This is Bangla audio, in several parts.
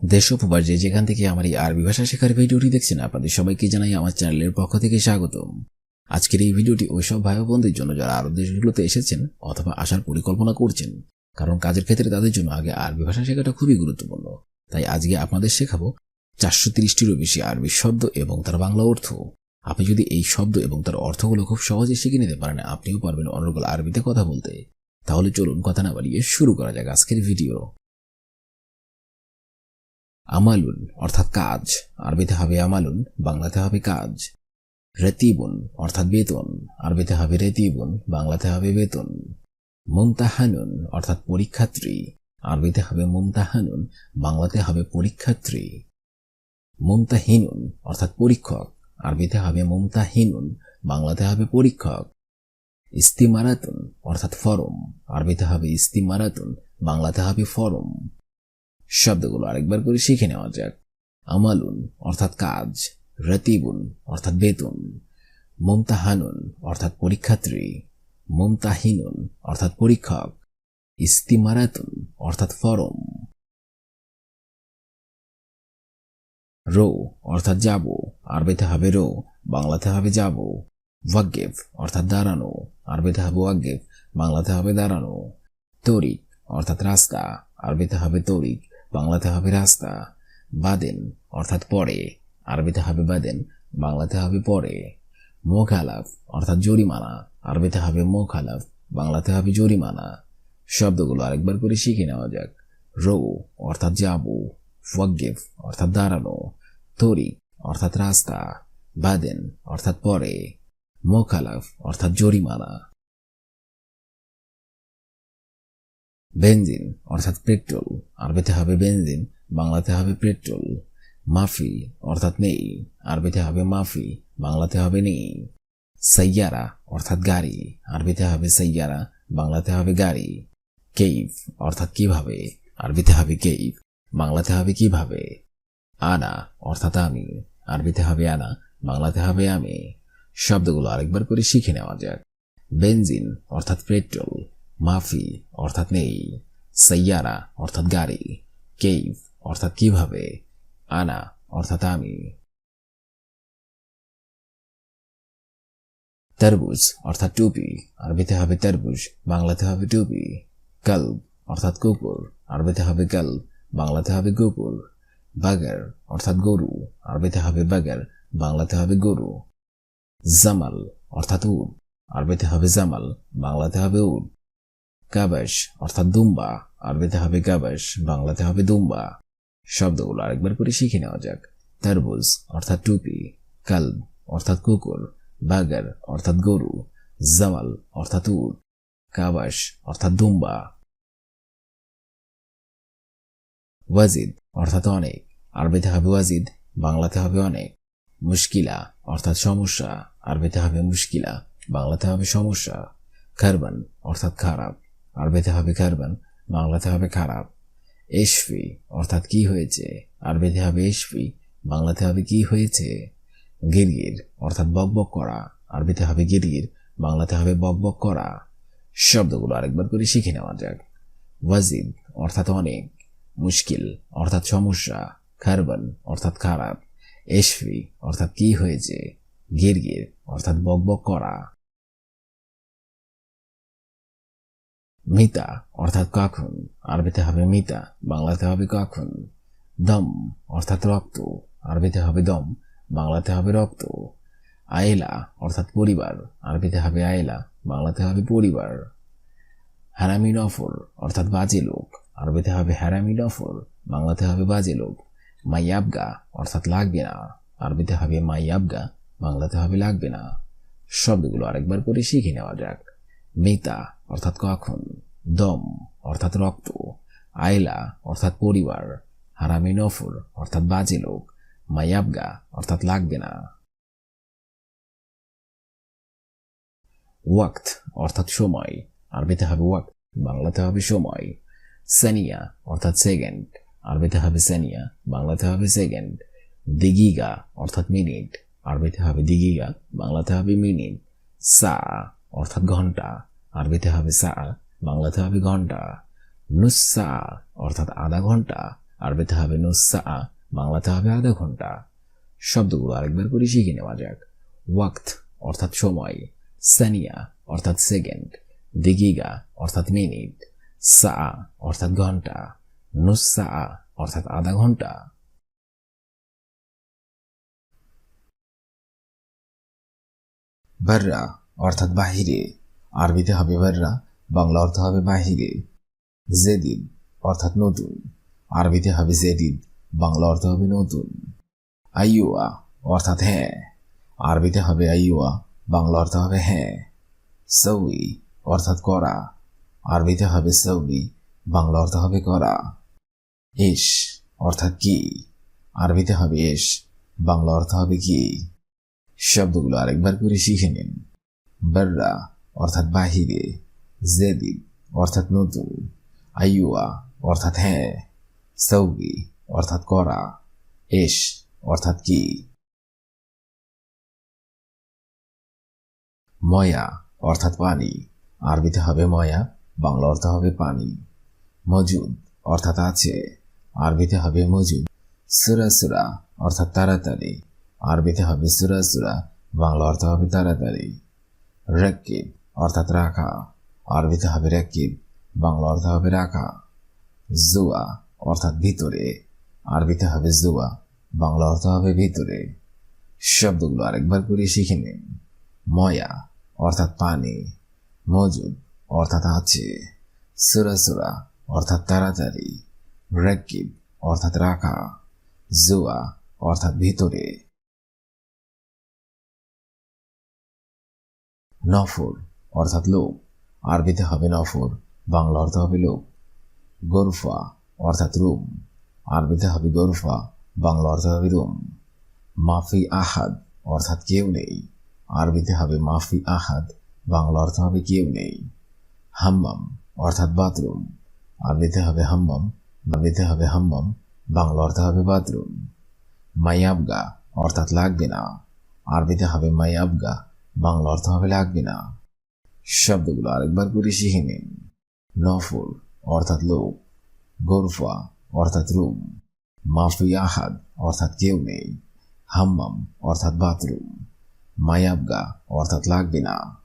দেশ যে যেখান থেকে আমার এই আরবি ভাষা শেখার ভিডিওটি দেখছেন, আপনাদের সবাইকে জানাই আমার চ্যানেলের পক্ষ থেকে স্বাগতম। আজকের এই ভিডিওটি ওইসব ভাই বোনদের জন্য যারা আরব দেশগুলোতে এসেছেন অথবা আসার পরিকল্পনা করছেন, কারণ কাজের ক্ষেত্রে তাদের জন্য আগে আরবি ভাষা শেখাটা খুবই গুরুত্বপূর্ণ। তাই আজকে আপনাদের শেখাবো চারশো তিরিশটিরও বেশি আরবি শব্দ এবং তার বাংলা অর্থ। আপনি যদি এই শব্দ এবং তার অর্থগুলো খুব সহজে শিখে নিতে পারেন, আপনিও পারবেন অনর্গল আরবিতে কথা বলতে। তাহলে চলুন কথা না বাড়িয়ে শুরু করা যাক আজকের ভিডিও। আমালুন, অর্থাৎ কাজ। আরবিতে হবে আমালুন, বাংলাতে হবে কাজ। রেতিবুন, অর্থাৎ বেতন। আরবিতে হবে রেতিবুন, বাংলাতে হবে বেতন। মুমতাহানুন, অর্থাৎ পরীক্ষার্থী। আরবিতে হবে মুমতাহানুন, বাংলাতে হবে পরীক্ষার্থী। মুমতাহিনুন, অর্থাৎ পরীক্ষক। আরবিতে হবে মুমতাহিনুন, বাংলাতে হবে পরীক্ষক। ইস্তিমারাতুন, অর্থাৎ ফরম। আরবিতে হবে ইস্তিমারাতুন, বাংলাতে হবে ফরম। শব্দগুলো আরেকবার করে শিখে নেওয়া যাক। আমালুন, অর্থাৎ কাজ। রতিবুন, অর্থাৎ বেতন। মুমতাহানুন, অর্থাৎ পরীক্ষার্থী। মুমতাহিনুন, অর্থাৎ পরীক্ষক। ইস্তিমারাতুন, অর্থাৎ ফরম। রো, অর্থাৎ যাব। আরবিতে হবে রো, বাংলাতে হবে যাব। ওয়াগেফ অর্থাৎ দাঁড়ানো। আরবিতে হবে ওয়াগেফ বাংলাতে হবে দাঁড়ানো। তরিক, অর্থাৎ রাস্তা। আরবিতে হবে তরিক। বাংলাতে হবে রাস্তা, বাদেন, অর্থাৎ পরে। আরবিতে হবে বাদেন, বাংলাতে হবে পরে। মোখালাফ, অর্থাৎ জরিমানা। আরবিতে হবে মোখালাফ, বাংলাতে হবে জরিমানা। শব্দগুলো আরেকবার করে শিখে নেওয়া যাক। রো, অর্থাৎ যাব। ওয়াগেফ অর্থাৎ দাঁড়ানো। তরিক, অর্থাৎ রাস্তা। বাদেন, অর্থাৎ পরে। মোখালাফ, অর্থাৎ জরিমানা। বেনজিন, অর্থাৎ পেট্রোল। আরবিতে হবে বেনজিন, বাংলাতে হবে পেট্রোল। মাফি, অর্থাৎ নেই। আরবিতে হবে মাফি, বাংলাতে হবে নেই। সাইয়ারা, অর্থাৎ গাড়ি। আরবিতে হবে সাইয়ারা, বাংলাতে হবে গাড়ি। কেইভ অর্থাৎ কীভাবে? আরবিতে হবে কেইভ বাংলাতে হবে কীভাবে? আনা, অর্থাৎ আমি। আরবিতে হবে আনা, বাংলাতে হবে আমি। শব্দগুলো আরেকবার করে শিখে নেওয়া যাক। বেনজিন, অর্থাৎ পেট্রোল। মাফি অর্থাৎ নেই, সাইয়ারা অর্থাৎ গাড়ি কেইভ অর্থাৎ কীভাবে, আনা অর্থাৎ আমি। তরবুজ অর্থাৎ টুপি, আরবিতে হবে তরবুজ, বাংলাতে হবে টুপি। কল্ব অর্থাৎ কুকুর, আরবিতে হবে কল্ব, বাংলাতে হবে কুকুর। বাগার অর্থাৎ গরু, আরবিতে হবে বাগার, বাংলাতে হবে গরু। জামাল অর্থাৎ উট, আরবিতে হবে জামাল, বাংলাতে হবে উট। কাবাস অর্থাৎ দুম্বা। আরবিতে হবে কাবাস বাংলাতে হবে দুম্বা। শব্দগুলো আরেকবার করে শিখে নেওয়া যাক। তরবুজ অর্থাৎ টুপি। কালব অর্থাৎ কুকুর। বাগার, অর্থাৎ গরু। জামাল, অর্থাৎ উট। কাবাস অর্থাৎ দুম্বা। ওয়াজিদ, অর্থাৎ অনেক। আরবিতে হবে ওয়াজিদ, বাংলাতে হবে অনেক। মুশকিলা, অর্থাৎ সমস্যা। আরবিতে হবে মুশকিলা, বাংলাতে হবে সমস্যা। খারবান, অর্থাৎ খারাপ। আরবিতে হবে খারবান বাংলাতে হবে খারাপ। এশফি, অর্থাৎ কি হয়েছে? আরবিতে হবে এশফি, বাংলাতে হবে কি হয়েছে? গিরগির, অর্থাৎ বকবক করা। আরবিতে হবে গিরগির, বাংলাতে হবে বকবক করা। শব্দগুলো আরেকবার করে শিখে নেওয়া যাক। ওয়াজিদ, অর্থাৎ অনেক। মুশকিল, অর্থাৎ সমস্যা। খারবান, অর্থাৎ খারাপ। এশফি, অর্থাৎ কি হয়েছে? গিরগির, অর্থাৎ বকবক করা। মিতা, অর্থাৎ কখন? আরবিতে হবে মিতা, বাংলাতে হবে কখন? দম, অর্থাৎ রক্ত। আরবিতে হবে দম, বাংলাতে হবে রক্ত। আয়লা, অর্থাৎ পরিবার। আরবিতে হবে আয়লা, বাংলাতে হবে পরিবার। হারামি নফর, অর্থাৎ বাজে লোক। আরবিতে হবে হারামি নফর, বাংলাতে হবে বাজে লোক। মাইয়াবগা, অর্থাৎ লাগবে না। আরবিতে হবে মাইয়াবগা, বাংলাতে হবে লাগবে না। শব্দগুলো আরেকবার করে শিখে নেওয়া যাক। মিতা, অর্থাৎ কখন? দম, অর্থাৎ রক্ত। আয়লা অর্থাৎ পরিবার। হারামি নফর, অর্থাৎ বাজে লোক। মাইয়াবগা অর্থাৎ লাগবে না। ওয়াক্ত, অর্থাৎ সময়। আরবিতে হবে ওয়াক্ত, বাংলাতে হবে সময়। সানিয়া, অর্থাৎ সেকেন্ড। আরবিতে হবে সানিয়া, বাংলাতে হবে সেকেন্ড। দিগিগা, অর্থাৎ মিনিট। আরবিতে হবে দিগিগা, বাংলাতে হবে মিনিট। সা অর্থাৎ ঘণ্টা, আরবিতে হবে সা, বাংলাতে হবে ঘণ্টা। নুসা, অর্থাৎ আধা ঘণ্টা, আরবিতে হবে নুসা, বাংলাতে হবে আধা ঘণ্টা। শব্দগুলো আরেকবার করে, শিখে নেওয়া যাক। ওয়াক্ত, অর্থাৎ সময়। সানিয়া, অর্থাৎ সেকেন্ড। দিগিগা, অর্থাৎ মিনিট। সা, অর্থাৎ ঘণ্টা। নুসা, অর্থাৎ আধা ঘণ্টা। বাররা অর্থাৎ বাহিরে। আরবিতে হবে বাররা বাংলা অর্থ হবে বাহিরে। জেদিদ অর্থাৎ নতুন। আরবিতে হবে জেদিদ বাংলা অর্থ হবে নতুন। আইয়ুয়া, অর্থাৎ হ্যাঁ। আরবিতে হবে আইয়ুয়া, বাংলা অর্থ হবে হ্যাঁ। সৌই অর্থাৎ করা। আরবিতে হবে সৌই বাংলা অর্থ হবে করা। ইস অর্থাৎ কি? আরবিতে হবে এস বাংলা অর্থ হবে কি? শব্দগুলো আরেকবার করে শিখে নিন। বাররা অর্থাৎ বাহিরে জেদিদ অর্থাৎ নতুন আইয়ুয়া অর্থাৎ হ্যাঁ সৌগি অর্থাৎ করা এস অর্থাৎ কি ময়া অর্থাৎ পানি, আরবিতে হবে ময়া বাংলা অর্থ হবে পানি, মজুদ, অর্থাৎ আছে, আরবিতে হবে মজুদ, সুরা সুরা, অর্থাৎ তাড়াতাড়ি, আরবিতে হবে সুরা সুরা, বাংলা অর্থ হবে তাড়াতাড়ি। রেকিব অর্থাৎ রাখা। আরবিতে হবে রেকিব, বাংলা অর্থ হবে রাখা। জুয়া, অর্থাৎ ভিতরে। আরবিতে হবে জুয়া, বাংলা অর্থ হবে ভিতরে। শব্দগুলো আরেকবার করে শিখে নিন। ময়া, অর্থাৎ পানি। মজুদ, অর্থাৎ আছে। সুরা সুরা, অর্থাৎ তাড়াতাড়ি। রেকিব, অর্থাৎ রাখা। জুয়া, অর্থাৎ ভিতরে। নফর অর্থাৎ লোক আরবিতে হবে নফর বাংলা অর্থ হবে লোক গরফা অর্থাৎ রুম। আরবিতে হবে গরফা, বাংলা অর্থ হবে রুম। মাফি আহাদ অর্থাৎ কেউ নেই। আরবিতে হবে মাফি আহাদ, বাংলা অর্থ হবে কেউ নেই। হাম্মাম অর্থাৎ বাথরুম। আরবিতে হবে হাম্মাম, আরবিতে হবে হাম্মাম, বাংলা অর্থ হবে বাথরুম। মাইয়াবগা অর্থাৎ লাগবে না। আরবিতে হবে মাইয়াবগা বাংলা অর্থ হবে লাগবে না। শব্দগুলো আরেকবার করে শিখে নিন। নফর অর্থাৎ লোক গোরফা অর্থাৎ রুম, মাফি আহাদ অর্থাৎ কেউ নেই, হাম্মাম অর্থাৎ বাথরুম, মায়াবগা অর্থাৎ লাগবে না।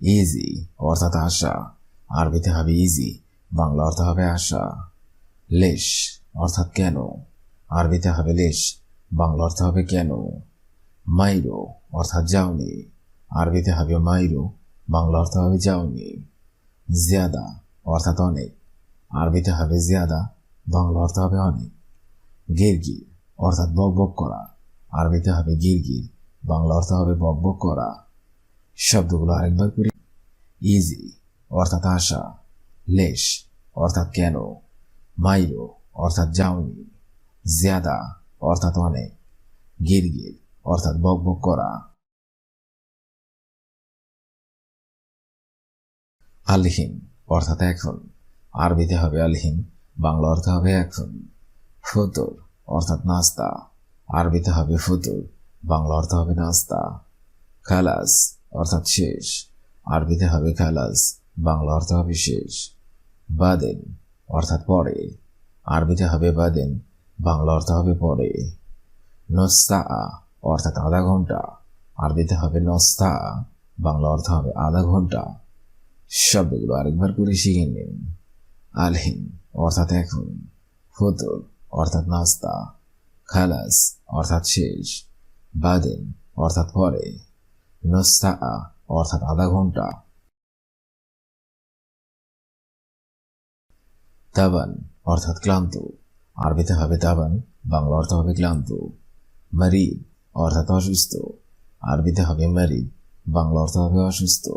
ইজি অর্থাৎ আশা, আরবিতে হবে ইজি বাংলা অর্থ হবে আশা। লেশ অর্থাৎ কেন, আরবিতে হবে লেশ বাংলা অর্থ হবে কেন? মাইরো অর্থাৎ যাওনি। আরবিতে হবে মাইরো, বাংলা অর্থ হবে যাওনি। জিয়াদা অর্থাৎ অনেক। আরবিতে হবে জিয়াদা, বাংলা অর্থ হবে অনেক। গিরগির অর্থাৎ বক বক করা। আরবিতে হবে গিরগির, বাংলা অর্থ হবে বক বক করা। শব্দগুলো আরেকবার করি। ইজি অর্থাৎ আশা। লেশ অর্থাৎ কেন? মাইরো অর্থাৎ যাওনি। জিয়াদা অর্থাৎ অনেক গিরগির, অর্থাৎ বক বক করা। আলহিন অর্থাৎ এখন। আরবিতে হবে আলহিন বাংলা অর্থ হবে এখন। ফুতুর, অর্থাৎ নাস্তা। আরবিতে হবে ফুতুর, বাংলা অর্থ হবে নাস্তা। খালাস, অর্থাৎ শেষ। আরবিতে হবে খালাস, বাংলা অর্থ হবে শেষ। বাদেন, অর্থাৎ পরে। আরবিতে হবে বাদেন বাংলা অর্থ হবে পরে। নস্তা, অর্থাৎ আধা ঘণ্টা। আরবিতে হবে নস্তা, বাংলা অর্থ হবে আধা ঘণ্টা। শব্দগুলো আরেকবার করে শিখে নিন। আলহিন অর্থাৎ এখন। ফতুর অর্থাৎ নাস্তা। খালাস, অর্থাৎ শেষ। বাদেন, অর্থাৎ পরে। নস্তা, অর্থাৎ আধা ঘণ্টা। তাবান, অর্থাৎ ক্লান্ত। আরবিতে হবে তাবান বাংলা অর্থ হবে ক্লান্ত, মারিদ অর্থাৎ অসুস্থ। আরবিতে হবে মারিদ, বাংলা অর্থ হবে অসুস্থ।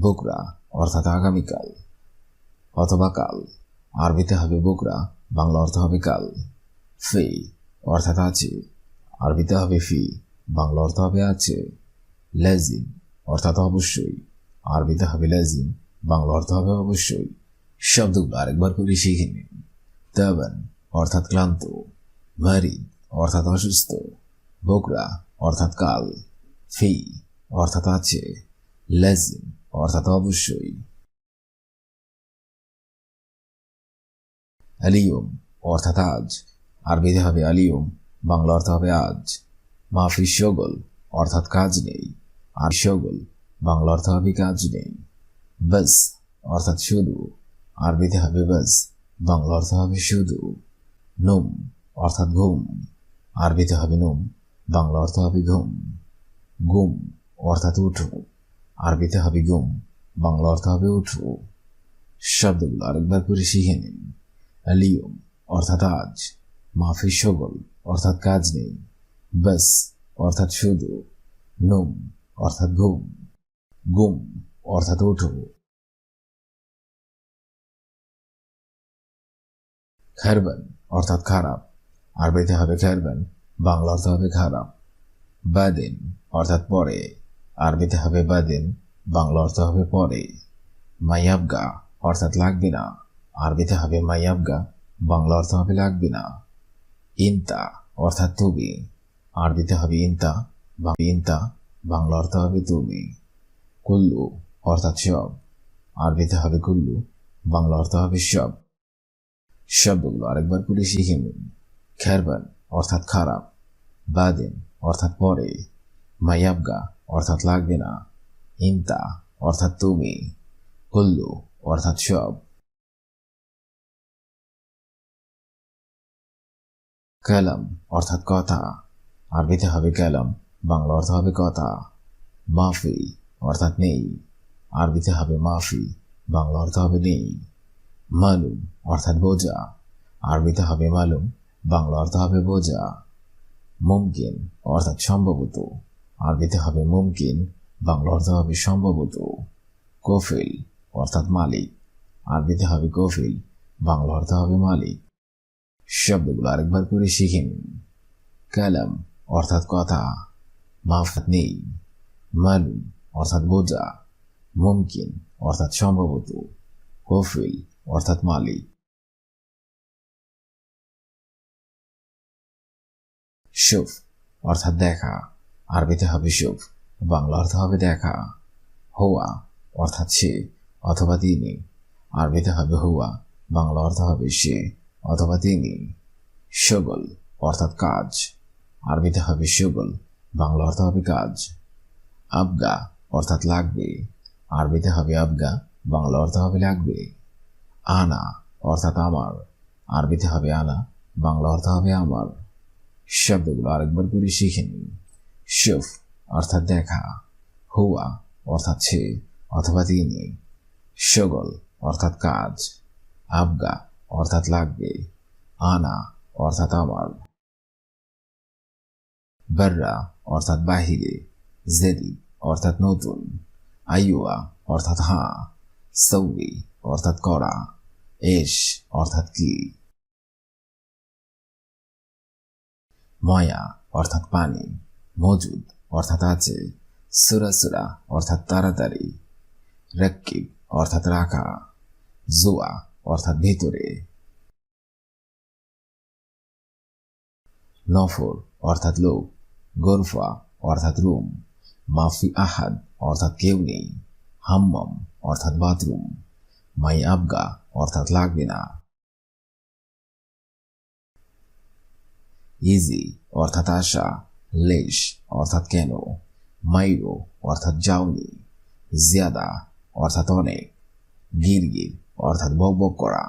বকরা, অর্থাৎ আগামীকাল, অথবা কাল। আরবিতে হবে বকরা, বাংলা অর্থ হবে কাল। ফে, অর্থাৎ আছে। আরবিতে হবে ফি, বাংলা অর্থ হবে আছে। লেজিম অর্থাৎ অবশ্যই। আরবিতে হবে লেজিম বাংলা অর্থ হবে অবশ্যই। শব্দগুলো আরেকবার করে শিখে নিন। তাবান অর্থাৎ ক্লান্ত মারিদ অর্থাৎ অসুস্থ, বোকরা, অর্থাৎ কাল ফি অর্থাৎ আছে লেজিম অর্থাৎ অবশ্যই। আলিয়ম, অর্থাৎ আজ। আরবিতে হবে আলিয়ম, বাংলা অর্থ হবে আজ। মাফি শগল অর্থাৎ কাজ নেই। আর শগল বাংলা অর্থ হবে কাজ নেই। বাস, অর্থাৎ শুধু। আরবিতে হবে বাস, বাংলা অর্থ হবে শুধু। নুম, অর্থাৎ ঘুম। আরবিতে হবে নুম, বাংলা অর্থ হবে ঘুম। গুম অর্থাৎ উঠো। আরবিতে হবে গুম বাংলা অর্থ হবে উঠো। শব্দগুলো আরেকবার করে শিখে নিন। আলিয়ম অর্থাৎ আজ। মাফি সগল অর্থাৎ কাজ নেই। বাস অর্থাৎ শুধু। নুম অর্থাৎ ঘুম। গুম অর্থাৎ উঠো। খারবান অর্থাৎ খারাপ। আরবিতে হবে খারবান বাংলা অর্থ হবে খারাপ। বাদিন, অর্থাৎ পরে। আরবিতে হবে বাদিন, বাংলা অর্থ হবে পরে। মাইয়াবগা, অর্থাৎ লাগবে না। আরবিতে হবে মাইয়াবগা, বাংলা অর্থ হবে লাগবে না। ইনতা, অর্থাৎ তুমি। আরবিতে হবে ইনতা, বা ইনতা, বাংলা অর্থ হবে তুমি। কুল্লু, অর্থাৎ সব। আরবিতে হবে কুল্লু, বাংলা অর্থ হবে সব। শব্দগুলো আরেকবার করে শিখে নিন। খেরবান অর্থাৎ খারাপ। বাদিন, অর্থাৎ পরে। মায়াবগা অর্থাৎ লাগবে না। ইনতা, অর্থাৎ তুমি। কুল্লু, অর্থাৎ সব। কালাম, অর্থাৎ কথা। আরবিতে হবে কালাম, বাংলা অর্থ হবে কথা। মাফি, অর্থাৎ নেই। আরবিতে হবে মাফি, বাংলা অর্থ হবে নেই। মালুম অর্থাৎ বোঝা। আরবিতে হবে মালুম, বাংলা অর্থ হবে বোঝা। মুমকিন অর্থাৎ সম্ভবত। আরবিতে হবে মুমকিন, বাংলা অর্থ হবে সম্ভবত। কফিল অর্থাৎ মালিক। আরবিতে হবে কফিল, বাংলা অর্থ হবে মালিক। শব্দগুলো আরেকবার করে শিখে নিন। কালাম অর্থাৎ কথা। মাফাত নেই। মালুম অর্থাৎ বোঝা। মুমকিন অর্থাৎ সম্ভবত। কফিল অর্থাৎ মালিক শুভ, অর্থাৎ দেখা। আরবিতে হবে শুভ, বাংলা অর্থ হবে দেখা। হোয়া, অর্থাৎ সে অথবা তিনি। আরবিতে হবে হুয়া, বাংলা অর্থ হবে সে অথবা তিনি। সগল, অর্থাৎ কাজ। আরবিতে হবে সগল, বাংলা অর্থ হবে কাজ। আবগা, অর্থাৎ লাগবে। আরবিতে হবে আবগা, বাংলা অর্থ হবে লাগবে। আনা, অর্থাৎ আমার। আরবিতে হবে আনা, বাংলা অর্থ হবে আমার। শব্দগুলো আরেকবার করে শিখে নিন। শুফ অর্থাৎ দেখা। হুয়া, অর্থাৎ সে, অথবা তিনি। সগল, অর্থাৎ কাজ। আবগা, অর্থাৎ লাগবে। আনা, অর্থাৎ আমার। বাররা, অর্থাৎ বাহিরে। জেদি, অর্থাৎ নতুন। আইয়ুয়া, অর্থাৎ হাঁ। সৌরি অর্থাৎ করা। এস, অর্থাৎ কি? ময়া, অর্থাৎ পানি। মজুদ, অর্থাৎ আছে। সুরাসুরা অর্থাৎ তাড়াতাড়ি। রক্কিব, অর্থাৎ রাখা। জুয়া, অর্থাৎ ভিতরে। নফর অর্থাৎ লোক। গোরফা, অর্থাৎ রুম। মাফি আহাদ, অর্থাৎ কেউ নেই। হাম্মাম, অর্থাৎ বাথরুম। মাই আবগা, অর্থাৎ লাগবে না। ইজি অর্থাৎ আশা। লেশ অর্থাৎ কেন? মাইরো অর্থাৎ যাওনি। জিয়াদা অর্থাৎ অনেক। গিরগির অর্থাৎ বকবক করা।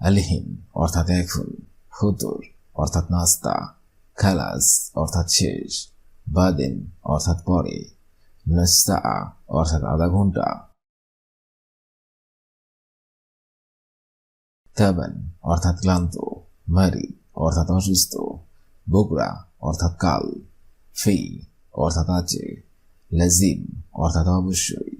আলহিন অর্থাৎ এখন। ফুতুর অর্থাৎ নাস্তা। খালাস অর্থাৎ শেষ। বাদেন অর্থাৎ পরে। নস্তা, অর্থাৎ আধা ঘণ্টা। তাবান, অর্থাৎ ক্লান্ত। মারি অর্থাৎ অসুস্থ। বকরা, অর্থাৎ কাল। ফি অর্থাৎ আছে। লাজিম, অর্থাৎ অবশ্যই।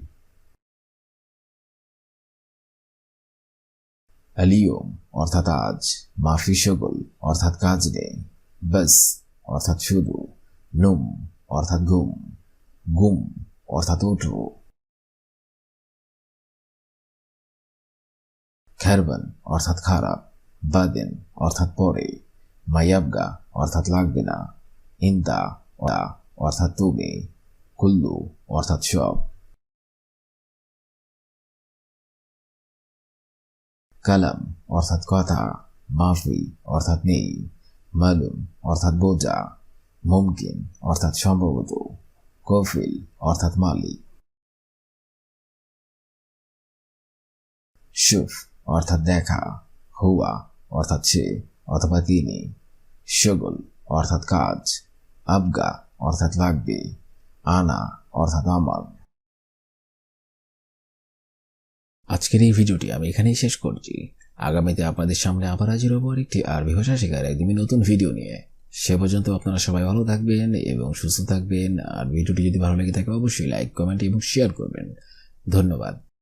আলিয়ম, অর্থাৎ আজ। মাফি সগল অর্থাৎ কাজ নেই। বাস, অর্থাৎ শুধু। নুম, অর্থাৎ ঘুম। গুম অর্থাৎ উঠো। খেরবান, অর্থাৎ খারাপ। বাদেন, অর্থাৎ পরে মায়াবগা অর্থাৎ লাগবে না। ইন্দা অর্থাৎ তুমি। কুল্লু, অর্থাৎ সব। কালাম, অর্থাৎ কথা। মাফি, অর্থাৎ নেই। মালুম, অর্থাৎ বোঝা। মুমকিন, অর্থাৎ সম্ভবত। কফিল, অর্থাৎ মালিক। শুফ অর্থাৎ দেখা। হুয়া, অর্থাৎ সে, অথবা তিনি। শগল, অর্থাৎ কাজ। আবগা, অর্থাৎ লাগবে। আনা, অর্থাৎ আমার আজকের এই ভিডিওটি আমি এখানেই শেষ করছি। আগামীতে আপনাদের সামনে আবার হাজির হব একটি আরবি ভাষা শেখার একদমই নতুন ভিডিও নিয়ে। সে পর্যন্ত আপনারা সবাই ভালো থাকবেন এবং সুস্থ থাকবেন। আর ভিডিওটি যদি ভালো লেগে থাকে, অবশ্যই লাইক কমেন্ট এবং শেয়ার করবেন। ধন্যবাদ।